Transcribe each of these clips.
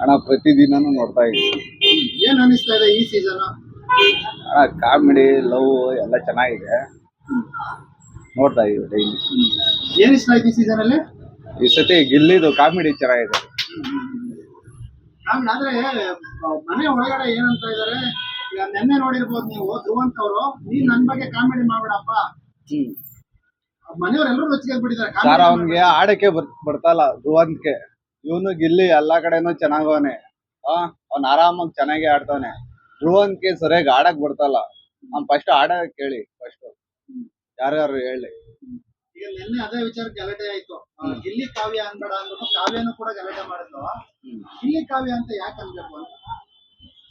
ಅಣ್ಣ ಪ್ರತಿದಿನನೂ ನೋಡ್ತಾ ಇದ್ದೀನಿ ಏನ್ ಅನಿಸ್ತಾ ಇದೆ ಈ ಸೀಸನ್ ಅಣ್ಣ ಕಾಮಿಡಿ ಲವ್ ಎಲ್ಲ ಚೆನ್ನಾಗಿದೆ. ನೋಡ್ತಾ ಇದ್ದೀವಿ ಡೈಲಿ ಏನ್ ಇಷ್ಟ ಆಯ್ತು ಈ ಸೀಸನ್ ಅಲ್ಲಿ? ಈ ಸತಿ ಗಿಲ್ಲಿದು ಕಾಮಿಡಿ ಚೆನ್ನಾಗಿದೆ. ಆಮೇಲೆ ಆದ್ರೆ ಮನೆ ಒಳಗಡೆ ಏನಂತ ಇದಾರೆ ಈಗ ನೆನ್ನೆ ನೋಡಿರ್ಬೋದು ನೀವು ಧ್ರುವಂತವ್ರು ಅವರು ನೀನ್ ನನ್ ಬಗ್ಗೆ ಕಾಮಿಡಿ ಮಾಡ್ಬೇಡಪ್ಪ. ಮನೆಯವರೆಲ್ಲರೂ ರೊಚ್ಚಿಗೆ ಬಿಟ್ಟಿದ್ದಾರೆ ಸರ್ ಅವನ್ಗೆ ಆಡಕ್ಕೆ ಬರ್ ಬರ್ತಾಲ್ಲ ಧ್ರುವಂತ್ಗೆ. ಇವನು ಗಿಲ್ಲಿ ಎಲ್ಲಾ ಕಡೆನೂ ಚೆನ್ನಾಗವನೆ. ಆ ಅವ್ನ್ ಆರಾಮಾಗಿ ಚೆನ್ನಾಗಿ ಆಡ್ತಾನೆ ಕೆ ಸರಿಯಾಗಿ ಆಡಕ್ ಬರ್ತಲ್ಲ. ಅವ್ನ್ ಫಸ್ಟ್ ಆಡಕ್ ಕೇಳಿ ಫಸ್ಟ್ ಯಾರ್ಯಾರು ಹೇಳಿ. ಈಗ ನಿನ್ನೆ ಅದೇ ವಿಚಾರ ಗಲಾಟೆ ಆಯ್ತು. ಆ, ಗಿಲ್ಲಿ ಕಾವ್ಯ ಅನ್ಬೇಡ ಅಂದ್ಬಿಟ್ಟು ಕಾವ್ಯನು ಕೂಡ ಗಲಾಟೆ ಮಾಡಿದ್ಲು. ಗಿಲ್ಲಿ ಕಾವ್ಯ ಅಂತ ಯಾಕೆ ಅನ್ಬೇಕು? ಅಂತ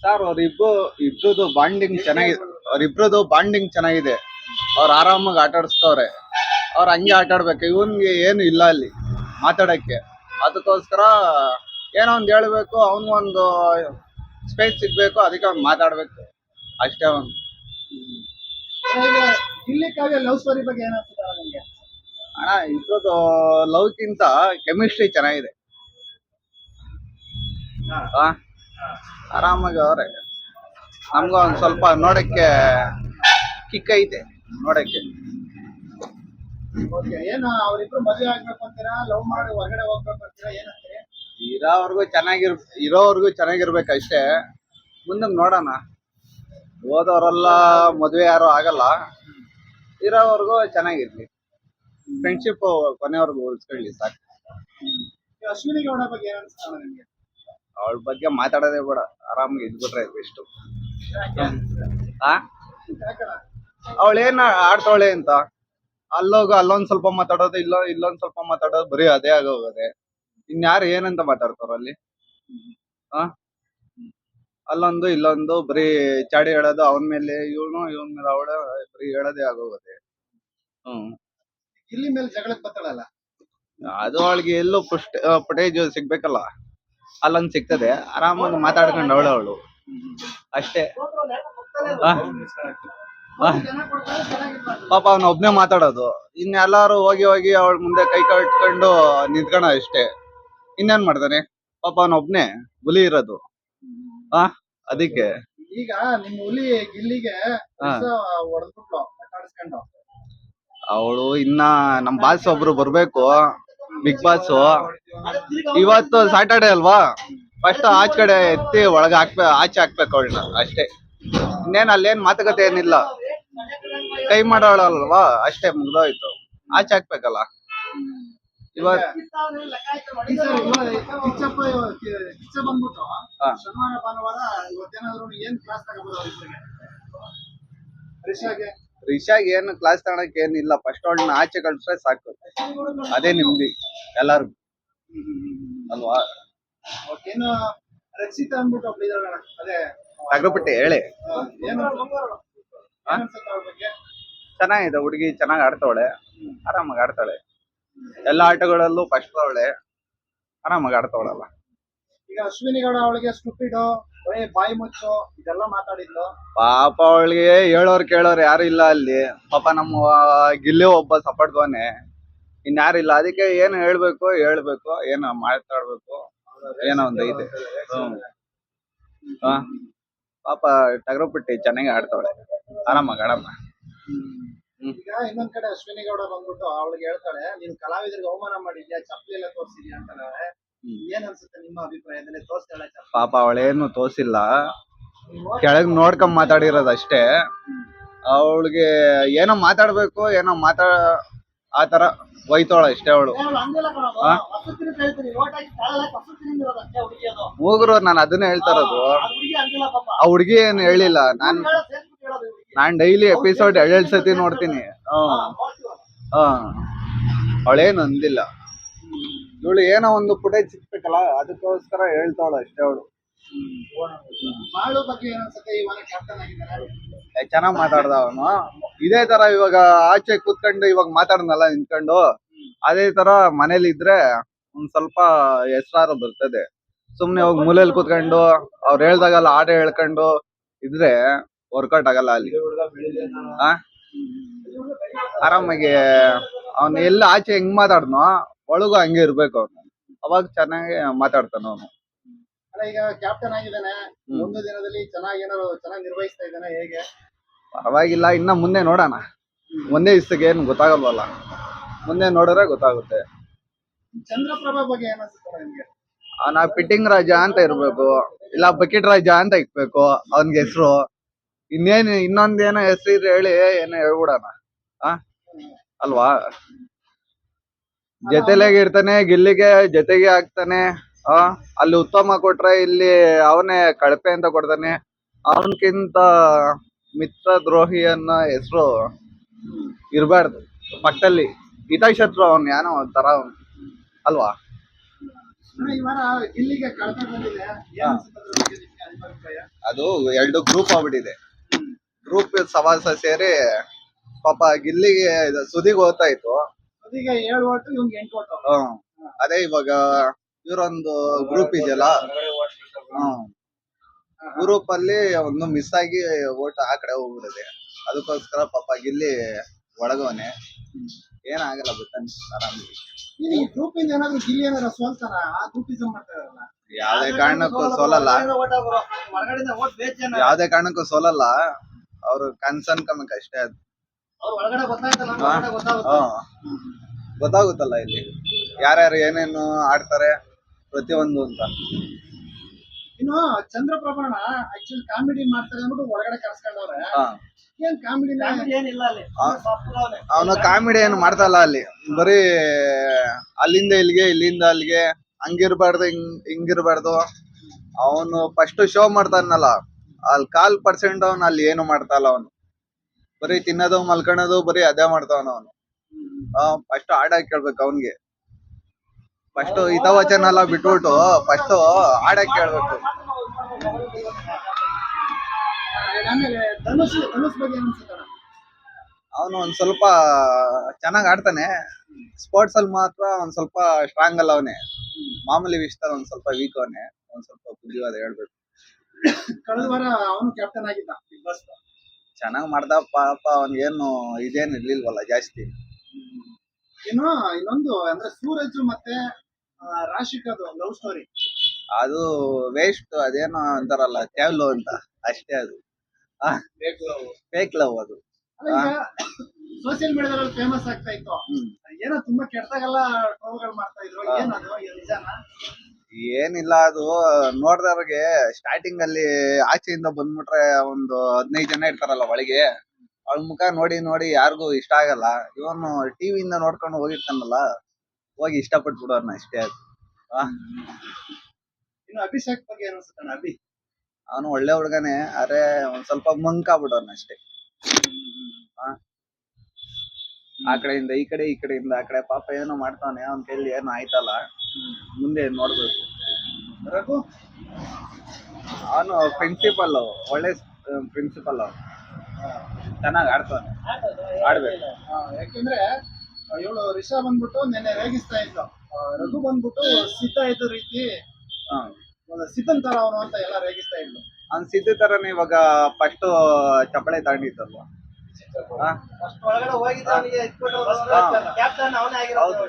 ಸರ್ ಅವ್ರಿಬ್ರು ಇಬ್ರದು ಬಾಂಡಿಂಗ್ ಚೆನ್ನಾಗಿದೆ ಅವ್ರಿಬ್ರದು ಬಾಂಡಿಂಗ್ ಚೆನ್ನಾಗಿದೆ. ಅವ್ರು ಆರಾಮಾಗಿ ಆಟ ಆಡಿಸ್ತವ್ರೆ ಅವ್ರು ಹಂಗೆ ಆಟ ಆಡ್ಬೇಕು ಇವನ್ಗೆ ಏನು ಇಲ್ಲ ಅಲ್ಲಿ ಮಾತಾಡಕ್ಕೆ. ಅದಕ್ಕೋಸ್ಕರ ಏನೋ ಒಂದು ಹೇಳ್ಬೇಕು ಅವನಿಗೊಂದು ಸ್ಪೇಸ್ ಸಿಗ್ಬೇಕು ಅದಕ್ಕೆ ಅವ್ನು ಮಾತಾಡ್ಬೇಕು. ಅಷ್ಟೇ ಅವ್ನು. ಗಿಲ್ಲಿ ಕಾವ್ಯ ಲವ್ ಸ್ಟೋರಿ ಬಗ್ಗೆ ಏನಾಗ್ತದೆ ನನಗೆ ಅಣ್ಣ ಇಬ್ರದು ಲವ್ಕ್ಕಿಂತ ಕೆಮಿಸ್ಟ್ರಿ ಚೆನ್ನಾಗಿದೆ. ಆ? ಆರಾಮಾಗಿ ಅವ್ರೆ. ನಮ್ಗೂ ಒಂದ್ ಸ್ವಲ್ಪ ನೋಡಕ್ಕೆ ಕಿಕ್ ಐತೆ ನೋಡಕ್ಕೆ. ಓಕೆ ಏನು ಅವರಿಬ್ರು ಮದುವೆ ಆಗ್ಬೇಕು ಅಂತೀರಾ? ಲವ್ ಮಾಡಿ ಹೊರಗಡೆ ಹೋಗ್ಬೇಕು ಅಂತೀರಾ? ಏನಂತೀರಿ? ಇರೋವರೆಗೂ ಚೆನ್ನಾಗಿರ್ ಇರೋವರೆಗೂ ಚೆನ್ನಾಗಿರ್ಬೇಕು ಅಷ್ಟೇ. ಮುಂದೆ ನೋಡೋಣ. ಹೋದವರೆಲ್ಲ ಮದುವೆ ಯಾರು ಆಗಲ್ಲ. ಇರೋವರೆಗೂ ಚೆನ್ನಾಗಿರ್ಲಿ. ಫ್ರೆಂಡ್ಶಿಪ್ ಕೊನೆವರೆಗೂ ಉಳಿಸ್ಕೊಳ್ಳಿ ಸಾಕು. ಅಶ್ವಿನಿ ಗೌಡ ಬಗ್ಗೆ ಏನ್ ನಿಮ್ಗೆ? ಅವಳ ಬಗ್ಗೆ ಮಾತಾಡೋದೇ ಬೇಡ. ಆರಾಮಾಗಿ ಇದ್ಬಿಟ್ರೆ ಬೆಸ್ಟ್? ಅವಳೇನ್ ಆಡ್ತಾವಳೆ ಅಂತ? ಅಲ್ಲೋಗ ಅಲ್ಲೊಂದ್ ಸ್ವಲ್ಪ ಮಾತಾಡೋದು ಇಲ್ಲೋ ಇಲ್ಲೊಂದ್ ಸ್ವಲ್ಪ ಮಾತಾಡೋದು ಬರೀ ಅದೇ ಆಗೋಗದೆ ಇನ್ಯಾರು ಏನಂತ ಮಾತಾಡ್ತಾರ ಅಲ್ಲಿ? ಆ? ಅಲ್ಲೊಂದು ಇಲ್ಲೊಂದು ಬರೀ ಚಾಡಿ ಹೇಳೋದು ಅವನ ಮೇಲೆ ಇವನು ಇವನ್ ಮೇಲೆ ಅವಳ ಬರೀ ಹೇಳೋದೇ ಆಗೋಗದೆ ಹ್ಮ್. ಗಿಲ್ಲಿ ಮೇಲೆ ಜಗಳಕ್ಕೆ ಬತ್ತಾಳಲ್ಲ? ಅದು ಅವಳಿಗೆ ಎಲ್ಲೂ ಪುಷ್ಟ ಪುಟೇಜ್ ಸಿಗ್ಬೇಕಲ್ಲ. ಅಲ್ಲೊಂದ್ ಸಿಗ್ತದೆ ಆರಾಮಾಗಿ ಮಾತಾಡ್ಕೊಂಡು ಅವಳು ಅವಳು. ಅಷ್ಟೇ? ಪಾಪ ಅವ್ನ ಒಬ್ನೇ ಮಾತಾಡೋದು. ಇನ್ನೆಲ್ಲಾರು ಹೋಗಿ ಹೋಗಿ ಅವಳ ಮುಂದೆ ಕೈ ಕಟ್ಕೊಂಡು ನಿಂತ್ಕೊಳ ಅಷ್ಟೇ ಇನ್ನೇನ್ ಮಾಡ್ತಾನೆ? ಪಾಪ ಅವನ ಒಬ್ನೇ ಹುಲಿ ಇರೋದು. ಆ ಅದಕ್ಕೆ. ಈಗ ನಿಮ್ ಹುಲಿ ಗಿಲ್ಲಿಗೆ ಹೊಡೆದ್ಬಿಟ್ಲು ಅವಳು ಇನ್ನ ನಮ್ ಬಾಸ್ ಒಬ್ರು ಬರ್ಬೇಕು ಬಿಗ್ ಬಾಸ್ ಇವತ್ತು ಸಾಟರ್ಡೆ ಅಲ್ವಾ? ಫಸ್ಟ್ ಆಚೆ ಕಡೆ ಎತ್ತಿ ಒಳಗ ಹಾಕ್ಬೇ ಆಚೆ ಹಾಕ್ಬೇಕು ಅವಳನ್ನ ಅಷ್ಟೇ. ಇನ್ನೇನ್ ಅಲ್ಲೇನ್ ಮಾತುಕತೆ ಏನಿಲ್ಲ. ಕೈ ಮಾಡೋಳಲ್ವಾ? ಅಷ್ಟೇ ಮುಗ್ದೋಯ್ತು. ಆಚೆ ಹಾಕ್ಬೇಕಲ್ಲ? ಇವಾಗ. ಶನಿವಾರ ಭಾನುವಾರ ಇವತ್ತೇನಾದ್ರು ಏನ್ ಕ್ಲಾಸ್ ರಿಷಾಗೆ ಏನು ಕ್ಲಾಸ್ ತಗೊಳಕ್ ಏನಿಲ್ಲ. ಫಸ್ಟ್ ಅವಳನ್ನ ಆಚೆ ಕಳ್ಸ್ರೆ ಸಾಕು. ಅದೇ ನಿಮ್ದಿ. ಎಲ್ಲಾರ್ಗು. ಅಲ್ವಾ? ರಕ್ಷಿತ ಅಂದ್ಬಿಟ್ಟು ಅದೇ ತಗ್ರಬಿಟ್ಟೆ ಹೇಳಿ. ಚೆನ್ನಾಗಿದೆ ಹುಡುಗಿ ಚೆನ್ನಾಗಿ ಆಡ್ತಾವಳೆ. ಆರಾಮಾಗಿ ಆಡ್ತಾಳೆ. ಎಲ್ಲ ಆಟಗಳಲ್ಲೂ ಫಸ್ಟ್ ಅವಳೆ. ಆರಾಮಾಗಿ ಆಡ್ತಾವಳಲ್ಲ. ಈಗ ಅಶ್ವಿನಿ ಗೌಡ ಅವಳಿಗೆ ಸ್ಟುಪಿಡು ಬಾಯಿ ಮುಚ್ಚು ಇದೆಲ್ಲ ಮಾತಾಡಿದ್ಲು ಪಾಪ ಅವಳಿಗೆ ಹೇಳೋರು ಕೇಳೋರು ಯಾರು ಇಲ್ಲ ಅಲ್ಲಿ. ಪಾಪ ನಮ್ಮ ಗಿಲ್ಲೆ ಒಬ್ಬ ಸಪೋರ್ಟ್ದವನೆ ಇನ್ಯಾರಿಲ್ಲ ಅದಕ್ಕೆ ಏನು ಹೇಳ್ಬೇಕು ಹೇಳ್ಬೇಕು ಏನು ಮಾತಾಡ್ಬೇಕು ಏನೋ ಒಂದು ಹಾ ಪಾಪ ಟಗರಪಟ್ಟಿ ಚೆನ್ನಾಗಿ ಆಡ್ತಾವಳೆ. ಆರಾಮಾಗಿ ಆರಾಮ. ಈಗ ಇನ್ನೊಂದ್ ಕಡೆ ಅಶ್ವಿನಿ ಗೌಡ ಬಂದ್ಬಿಟ್ಟು ಅವಳಿಗೆ ಹೇಳ್ತಾಳೆ ನೀನು ಕಲಾವಿದರಿಗೆ ಅವಮಾನ ಮಾಡಿದ್ಯಾ? ಚಪ್ಪಲಿ ಎಲ್ಲ ತೋರಿಸಿದ್ಯಾ? ಅಂತಾರೆ ಏನ್ ಅನ್ಸುತ್ತೆ ನಿಮ್ಮ ಅಭಿಪ್ರಾಯದಲ್ಲಿ ತೋರಿಸ್ತಾಳೆ ಚಪ್ಪಲಿ. ಪಾಪ ಅವಳೇನು ತೋರ್ಸಿಲ್ಲ. ಕೆಳಗ್ ನೋಡ್ಕೊಂಡ್ ಮಾತಾಡಿರೋದು ಅಷ್ಟೇ. ಅವಳಿಗೆ ಏನೋ ಮಾತಾಡ್ಬೇಕು ಏನೋ ಮಾತಾಡ ಆ ತರ ಒಯ್ತಾಳ ಅಷ್ಟೇ ಅವಳು. ಮೂಗರು ನಾನು ಅದನ್ನೇ ಹೇಳ್ತಾ ಇರೋದು. ಆ ಹುಡುಗಿ ಏನು ಪಾಪ. ಆ ಹುಡ್ಗಿ ಏನ್ ಹೇಳಿಲ್ಲ ನಾನ್ ನಾನ್ ಡೈಲಿ ಎಪಿಸೋಡ್ ಎರಡೆರಡು ಸತಿ ನೋಡ್ತೀನಿ. ಅವಳೇನು ಅಂದಿಲ್ಲ ಇವಳು ಏನೋ ಒಂದು ಫುಟೇಜ್ ಸಿಕ್ಬೇಕಲ್ಲ, ಅದಕ್ಕೋಸ್ಕರ ಹೇಳ್ತಾವಳ ಅಷ್ಟೇ ಅವಳು. ಚೆನ್ನಾಗ್ ಮಾತಾಡ್ದ ಅವನು. ಇದೇ ತರ ಇವಾಗ ಆಚೆ ಕೂತ್ಕೊಂಡು ಇವಾಗ ಮಾತಾಡ್ನಲ್ಲ ನಿಂತ್ಕೊಂಡು, ಅದೇ ತರ ಮನೇಲಿ ಇದ್ರೆ ಒಂದ್ ಸ್ವಲ್ಪ ಹೆಸರಾರು ಬರ್ತದೆ. ಸುಮ್ನೆ ಹೋಗಿ ಮೂಲೆಯಲ್ಲಿ ಕೂತ್ಕೊಂಡು, ಅವ್ರು ಹೇಳ್ದಾಗಲ್ಲ ಆಟ ಹೇಳ್ಕೊಂಡು ಇದ್ರೆ ವರ್ಕೌಟ್ ಆಗಲ್ಲ ಅಲ್ಲಿ. ಆ? ಆರಾಮಾಗಿ ಅವನು ಎಲ್ಲ ಆಚೆ ಹೆಂಗ್ ಮಾತಾಡ್ನೋ ಒಳಗೂ ಹಂಗೆ ಇರ್ಬೇಕು ಅವ್ನು. ಅವಾಗ ಚೆನ್ನಾಗಿ ಮಾತಾಡ್ತಾನ ಅವನು. ಈಗ ಕ್ಯಾಪ್ಟನ್ ಆಗಿದ್ದಾನೆ. ಒಂದು ದಿನದಲ್ಲಿ ಚೆನ್ನಾಗಿ ಏನಾದ್ರು ಚೆನ್ನಾಗಿ ನಿರ್ವಹಿಸ್ತಾ ಇದ್ದಾನೆ ಹೇಗೆ? ಪರವಾಗಿಲ್ಲ ಇನ್ನ ಮುಂದೆ ನೋಡೋಣ. ಒಂದೇ ಇಷ್ಟಕ್ಕೆ ಏನು ಗೊತ್ತಾಗಲ್ವಲ್ಲ. ಮುಂದೆ ನೋಡಿದ್ರೆ ಗೊತ್ತಾಗುತ್ತೆ. ಚಂದ್ರಪ್ರಭಾ ಬಗ್ಗೆ ನಿಮ್ಗೆ? ಅವನ ಫಿಟ್ಟಿಂಗ್ ರಾಜ ಅಂತ ಇರ್ಬೇಕು. ಇಲ್ಲ ಬಕೆಟ್ ರಾಜ ಅಂತ ಇಕ್ಬೇಕು ಅವನ್ಗೆ ಹೆಸರು. ಇನ್ನೇನು ಇನ್ನೊಂದೇನೋ ಹೆಸರು ಹೇಳಿ ಏನೋ ಹೇಳ್ಬಿಡಣ. ಆ? ಅಲ್ವಾ? ಜೊತೆಲೇಗ್ ಇರ್ತಾನೆ ಗಿಲ್ಲಿಗೆ ಜೊತೆಗೆ ಆಗ್ತಾನೆ ಆ? ಅಲ್ಲಿ ಉತ್ತಮ ಕೊಟ್ರೆ ಇಲ್ಲಿ ಅವನೇ ಕಳಪೆ ಅಂತ ಕೊಡ್ತಾನೆ. ಅವನ್ಕಿಂತ ಮಿತ್ರ ದ್ರೋಹಿ ಅನ್ನೋ ಹೆಸರು ಇರಬಾರ್ದು. ಪಟ್ಟಲ್ಲಿ. ಹಿತಶತ್ರು ಅವನ್ ಏನೋ ಒಂಥರ ಅವ್ನು. ಅಲ್ವಾ? ಅದು ಎರಡು ಗ್ರೂಪ್ ಆಗ್ಬಿಟ್ಟಿದೆ. ಗ್ರೂಪ್ ಸವಾಸ ಸೇರಿ ಪಾಪ ಗಿಲ್ಲಿಗೆ ಸುದಿಗೆ ಹೋಗ್ತಾ ಇತ್ತು. ಅದೀಗ ಏಳು ಓಟು ಇವ್ಗೆ ಎಂಟು ಓಟು. ಹ್ಮ್. ಅದೇ ಇವಾಗ ಇವರೊಂದು ಗ್ರೂಪ್ ಇದೆಯಲ್ಲ? ಗ್ರೂಪ್ ಅಲ್ಲಿ ಒಂದು ಮಿಸ್ ಆಗಿ ಓಟ್ ಆ ಕಡೆ ಹೋಗ್ಬಿಡುತ್ತೆ ಅದಕ್ಕೋಸ್ಕರ ಪಾಪ ಗಿಲ್ಲಿ ಒಳಗವನೆ. ಏನಾಗಲ್ಲ ಗೊತ್ತಾನೆ ಆರಾಮಾಗಿ. ಈ ಗ್ರೂಪ್ ಇಂದ ಏನಾದ್ರು ಗಿಲ್ಲಿ ಏನಾದ್ರು ಸೋಲ್ತಾನ ಆ ಗ್ರೂಪಿಸಂ ಮಾಡ್ತಾ ಇದಾರಲ್ಲ ಯಾವ್ದೇ ಕಾರಣಕ್ಕೂ ಸೋಲಲ್ಲ. ಹೊರಗಡೆಯಿಂದ ಓಟ್ ಬೇಸ್ ಯಾವ್ದೇ ಕಾರಣಕ್ಕೂ ಸೋಲಲ್ಲ. ಅವ್ರು ಕನ್ಸನ್ ಕಮ್ಮಕ್ ಅಷ್ಟೇ ಅದು. ಗೊತ್ತಾಗುತ್ತಲ್ಲ ಇಲ್ಲಿ. ಯಾರ್ಯಾರು ಏನೇನು ಆಡ್ತಾರೆ ಪ್ರತಿಯೊಂದು ಅಂತ. ಇನ್ನು ಚಂದ್ರಪ್ರಭಾಣ ಆಕ್ಚುಲಿ ಕಾಮಿಡಿ ಮಾಡ್ತಾರೆ ಅಂದ್ಬಿಟ್ಟು ಒಳಗಡೆ ಕರ್ಸ್ಕೊಂಡವ್ರೆ. ಏನ್ ಕಾಮಿಡಿ ಏನಿಲ್ಲ ಅಲ್ಲಿ. ಅವನು ಕಾಮಿಡಿ ಏನು ಮಾಡ್ತಲ್ಲ ಅಲ್ಲಿ. ಬರೀ ಅಲ್ಲಿಂದ ಇಲ್ಲಿಗೆ ಇಲ್ಲಿಂದ ಅಲ್ಲಿಗೆ ಹಂಗಿರ್ಬಾರ್ದು ಹಿಂಗ್ ಹಿಂಗಿರ್ಬಾರ್ದು. ಅವನು ಫಸ್ಟ್ ಶೋ ಮಾಡ್ತಾನಲ್ಲ. ಅಲ್ಲಿ ಕಾಲ್ ಪರ್ಸೆಂಟ್ ಅವನು ಅಲ್ಲಿ ಏನು ಮಾಡ್ತಾ ಇಲ್ಲ ಅವನು. ಬರೀ ತಿನ್ನೋದು ಮಲ್ಕೊಳ್ಳೋದು ಬರೀ ಅದೇ ಮಾಡ್ತಾವನ ಅವನು. ಫಸ್ಟ್ ಆಡಕ್ ಕೇಳ್ಬೇಕು ಅವನ್ಗೆ. ಫಸ್ಟ್ ಹಿತವಚನ ಎಲ್ಲ ಬಿಟ್ಬಿಟ್ಟು ಫಸ್ಟ್ ಆಡಕ್ ಕೇಳ್ಬೇಕು. ಅವನು ಒಂದ್ ಸ್ವಲ್ಪ ಚೆನ್ನಾಗ್ ಆಡ್ತಾನೆ. ಸ್ಪೋರ್ಟ್ಸ್ ಅಲ್ಲಿ ಮಾತ್ರ ಒಂದ್ ಸ್ವಲ್ಪ ಸ್ಟ್ರಾಂಗ್ ಅಲ್ಲ ಅವನೇ. ಮಾಮೂಲಿ ವಿಷಯದಲ್ಲಿ ಒಂದ್ ಸ್ವಲ್ಪ ವೀಕ್ ಅವನೇ. ಒಂದ್ ಸ್ವಲ್ಪ ಬುದ್ಧಿವಾದ ಹೇಳ್ಬೇಕು. ಕಳೆದ ವಾರ ಅವನು ಕ್ಯಾಪ್ಟನ್ ಆಗಿದ್ದ. ಬಿಗ್ ಬಾಸ್ ಚೆನ್ನಾಗ್ ಮಾಡ್ದ ಪಾಪ ಅವನಿಗೇನು ಇದೇನು ಇರ್ಲಿಲ್ವಲ್ಲ ಜಾಸ್ತಿ. ಇನ್ನು ಇನ್ನೊಂದು ಅಂದ್ರೆ ಸೂರಜ್ ಮತ್ತೆ ಆ, ಅದು ಲವ್ ಸ್ಟೋರಿ ಅದು ವೇಸ್ಟ್ ಅದೇನೋ ಅಂತಾರಲ್ಲ ಟ್ಯಾವ್ಲೋ ಅಂತ. ಅಷ್ಟೇ ಅದು. ಫೇಕ್ ಲವ್ ಅದು. ಸೋಷಿಯಲ್ ಮೀಡಿಯಾದಲ್ಲಿ ಫೇಮಸ್ ಆಗ್ತಾ ಇತ್ತು. ಹ್ಮ್. ಏನೋ ತುಂಬಾ ಕೆಟ್ಟದಾಗೆಲ್ಲ ಟ್ರೋಲ್ಗಳು ಮಾಡ್ತಾ ಇದ್ರು. ಏನದು? ನಿಜಾನ? ಏನಿಲ್ಲ ಅದು ನೋಡ್ದವ್ರಿಗೆ ಸ್ಟಾರ್ಟಿಂಗ್ ಅಲ್ಲಿ ಆಚೆಯಿಂದ ಬಂದ್ಬಿಟ್ರೆ ಒಂದು ಹದಿನೈದು ಜನ ಇರ್ತಾರಲ್ಲ ಒಳಗೆ ಅವಳ ಮುಖ ನೋಡಿ ನೋಡಿ ಯಾರಿಗೂ ಇಷ್ಟ ಆಗಲ್ಲ. ಇವನು ಟಿವಿಯಿಂದ ನೋಡ್ಕೊಂಡು ಹೋಗಿರ್ತಾನಲ್ಲ ಹೋಗಿ ಇಷ್ಟಪಟ್ಬಿಡೋರ್ನ ಅಷ್ಟೇ ಅದು. ಇನ್ನು ಅಭಿಷೇಕ್ ಬಗ್ಗೆ ಏನ್ ಅಭಿ? ಅವನು ಒಳ್ಳೆ ಹುಡುಗನೇ ಆದ್ರೆ ಒಂದ್ ಸ್ವಲ್ಪ ಮಂಕ ಆಗ್ಬಿಡೋರ್ನ ಅಷ್ಟೇ ಆ? ಕಡೆಯಿಂದ ಈ ಕಡೆ ಈ ಕಡೆಯಿಂದ ಆ ಕಡೆ. ಪಾಪ ಏನೋ ಮಾಡ್ತಾನೆ ಅವನ ಕೈಲಿ ಏನೋ ಆಯ್ತಲ್ಲ. ಮುಂದೆ ನೋಡ್ಬೇಕು. ರಘು ಅವನು ಪ್ರಿನ್ಸಿಪಲ್ ಒಳ್ಳೆ ಪ್ರಿನ್ಸಿಪಲ್ ಅವನು ಚೆನ್ನಾಗಿ ಆಡ್ತಾನೆ ಆಡ್ಬೇಕು. ಯಾಕೆಂದ್ರೆ ಇವಳು ರಿಷಾ ಬಂದ್ಬಿಟ್ಟು ನೆನ್ನೆ ರೇಗಿಸ್ತಾ ಇದ್ಲು. ರಘು ಬಂದ್ಬಿಟ್ಟು ಸಿದ್ಧ ಇದ್ದ ರೀತಿ ಸಿದ್ಧನ್ ತರ ಅವನು ಅಂತ ಎಲ್ಲ ರೇಗಿಸ್ತಾ ಇದ್ಲು. ಅವ್ನು ಸಿದ್ಧ ತರನೇ ಇವಾಗ ಫಸ್ಟ್ ಚಪ್ಪಳೆ ತಗೊಂಡಿದ್ದಲ್ವ. ಹಾ ಒಳಗಡೆ ಹೋಗಿದ್ದ ಹಾ. ಕ್ಯಾಪ್ಟನ್ ಅವನೇ ಹೌದು.